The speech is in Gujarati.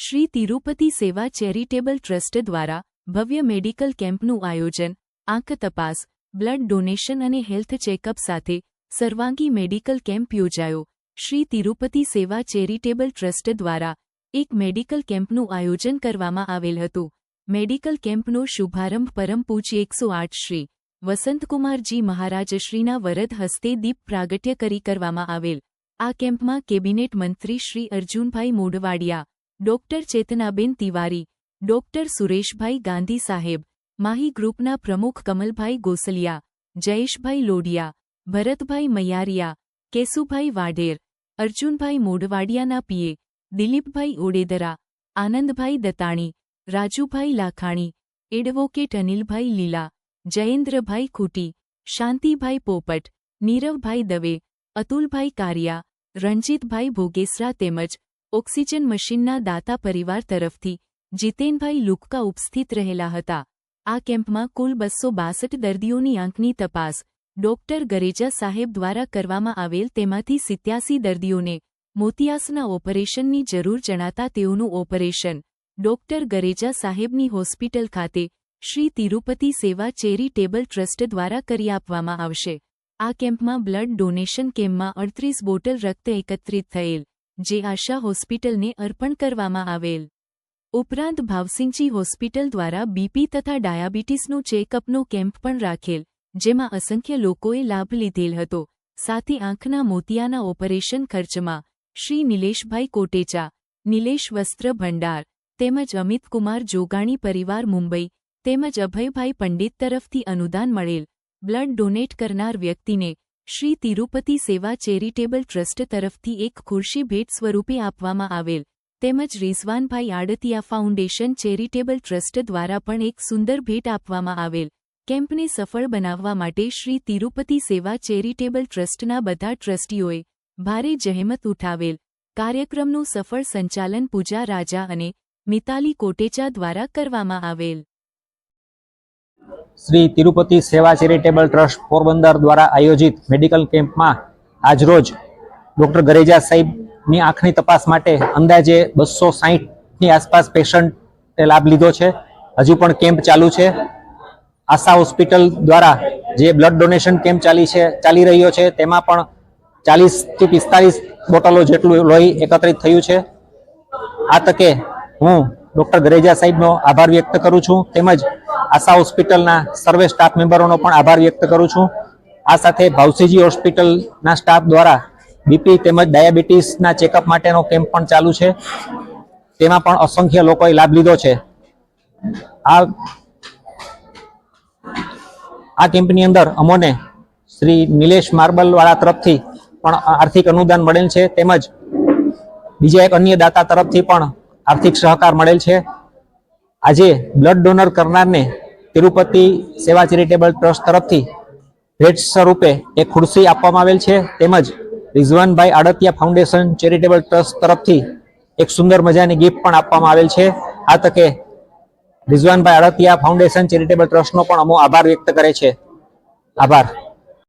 શ્રી તિરુપતિ સેવા ચેરિટેબલ ટ્રસ્ટ દ્વારા ભવ્ય મેડિકલ કેમ્પનું આયોજન, આંખ તપાસ, બ્લડ ડોનેશન અને હેલ્થ ચેકઅપ સાથે સર્વાંગી મેડિકલ કેમ્પ યોજાયો. શ્રી તિરુપતિ સેવા ચેરિટેબલ ટ્રસ્ટ દ્વારા એક મેડિકલ કેમ્પનું આયોજન કરવામાં આવેલ હતું. મેડિકલ કેમ્પનો શુભારંભ પરમ એકસો આઠ શ્રી વસંતકુમારજી મહારાજશ્રીના વરદ હસ્તે દીપ પ્રાગટ્ય કરી કરવામાં આવેલ. આ કેમ્પમાં કેબિનેટ મંત્રી શ્રી અર્જુનભાઈ મોઢવાડિયા ડોક્ટર ચેતનાબેન તિવારી, ડોક્ટર સુરેશભાઈ ગાંધી સાહેબ, માહી ગ્રુપના પ્રમુખ કમલભાઈ ગોસલિયા, જયેશભાઈ લોડિયા ભરતભાઈ મૈયારિયા, કેશુભાઈ વાઢેર, અર્જુનભાઈ મોઢવાડિયાના પીએ, દિલીપભાઈ ઓડેદરા, આનંદભાઈ દતાણી, રાજુભાઈ લાખાણી, એડવોકેટ અનિલભાઈ લીલા, જયેન્દ્રભાઈ ખૂટી, શાંતિભાઈ પોપટ, નીરવભાઈ દવે, અતુલભાઈ કારિયા, રણજીતભાઈ ભોગેસરા તેમજ ઓક્સિજન મશીનના દાતા પરિવાર તરફથી જીતેનભાઈ લુક્કા ઉપસ્થિત રહેલા હતા. આ કેમ્પમાં કુલ બસો બાસઠ દર્દીઓની આંખની તપાસ ડોક્ટર ગરેજા સાહેબ દ્વારા કરવામાં આવેલ તેમાંથી સિત્યાસી દર્દીઓને મોતિયાસના ઓપરેશનની જરૂર જણાતા તેઓનું ઓપરેશન ડોક્ટર ગરેજા સાહેબની હોસ્પિટલ ખાતે શ્રી તિરુપતિ સેવા ચેરિટેબલ ટ્રસ્ટ દ્વારા કરી આપવામાં આવશે. આ કેમ્પમાં બ્લડ ડોનેશન કેમ્પમાં અડત્રીસ બોટલ રક્ત એકત્રિત થયેલ જે આશા હોસ્પિટલને અર્પણ કરવામાં આવેલ. ઉપરાંત ભાવસિંહજી હોસ્પિટલ દ્વારા બીપી તથા ડાયાબિટીસનું ચેકઅપનો કેમ્પ પણ રાખેલ, જેમાં અસંખ્ય લોકોએ લાભ લીધેલ હતો. સાથે આંખના મોતિયાના ઓપરેશન ખર્ચમાં, શ્રી નિલેશભાઈ કોટેચા, નિલેશ વસ્ત્ર ભંડાર, તેમજ અમિતકુમાર જોગાણી પરિવાર મુંબઈ, તેમજ અભયભાઈ પંડિત તરફથી અનુદાન મળેલ, બ્લડ ડોનેટ કરનાર વ્યક્તિને શ્રી તિરુપતિ સેવા ચેરિટેબલ ટ્રસ્ટ તરફથી એક ખુરશી ભેટ સ્વરૂપે આપવામાં આવેલ. તેમજ Rizwanbhai Adatiya foundation charitable trust દ્વારા પણ એક સુંદર ભેટ આપવામાં આવેલ. કેમ્પને સફળ બનાવવા માટે શ્રી તિરુપતિ સેવા ચેરિટેબલ ટ્રસ્ટના બધા ટ્રસ્ટીઓએ ભારે જહેમત ઉઠાવેલ. કાર્યક્રમનું સફળ સંચાલન પૂજા રાજા અને મિતાલી કોટેચા દ્વારા કરવામાં આવેલ. શ્રી તિરુપતિ સેવા ચેરિટેબલ ટ્રસ્ટ પોરબંદર દ્વારા આયોજિત મેડિકલ કેમ્પમાં આજરોજ ડૉક્ટર ગરેજા સાહેબની આંખની તપાસ માટે અંદાજે બસો સાહીઠની આસપાસ પેશન્ટે લાભ લીધો છે. હજુ પણ કેમ્પ ચાલુ છે. આશા હોસ્પિટલ દ્વારા જે બ્લડ ડોનેશન કેમ્પ ચાલી છે, ચાલી રહ્યો છે, તેમાં પણ ચાલીસથી પિસ્તાલીસ બોટલો જેટલું લોહી એકત્રિત થયું છે. આ તકે હું ડૉક્ટર ગરેજા સાહેબનો આભાર વ્યક્ત કરું છું. તેમજ આશા હોસ્પિટલના સર્વે સ્ટાફ મેમ્બરોનો પણ આભાર વ્યક્ત કરું છું. આ સાથે ભાવસીજી હોસ્પિટલના સ્ટાફ દ્વારા બીપી તેમજ ડાયાબિટીસના ચેકઅપ માટેનો કેમ્પ પણ ચાલુ છે. તેમાં પણ અસંખ્ય લોકોએ લાભ લીધો છે. આ આ કેમ્પની અંદર અમોને શ્રી નિલેશ માર્બલવાળા તરફથી પણ આર્થિક અનુદાન મળેલ છે. તેમજ બીજા એક અન્ય દાતા તરફથી પણ આર્થિક સહકાર મળેલ છે. આજે બ્લડ ડોનર કરનારને તિરુપતિ સેવા ચેરિટેબલ ટ્રસ્ટ તરફથી ભેટ સ્વરૂપે એક ખુરશી આપવામાં આવેલ છે. તેમજ Rizwanbhai Adatiya foundation charitable trust તરફથી એક સુંદર મજાની ગિફ્ટ પણ આપવામાં આવેલ છે. આ તકે રિઝવાનભાઈ આડતિયા ફાઉન્ડેશન ચેરિટેબલ ટ્રસ્ટનો પણ અમો આભાર વ્યક્ત કરે છે. આભાર.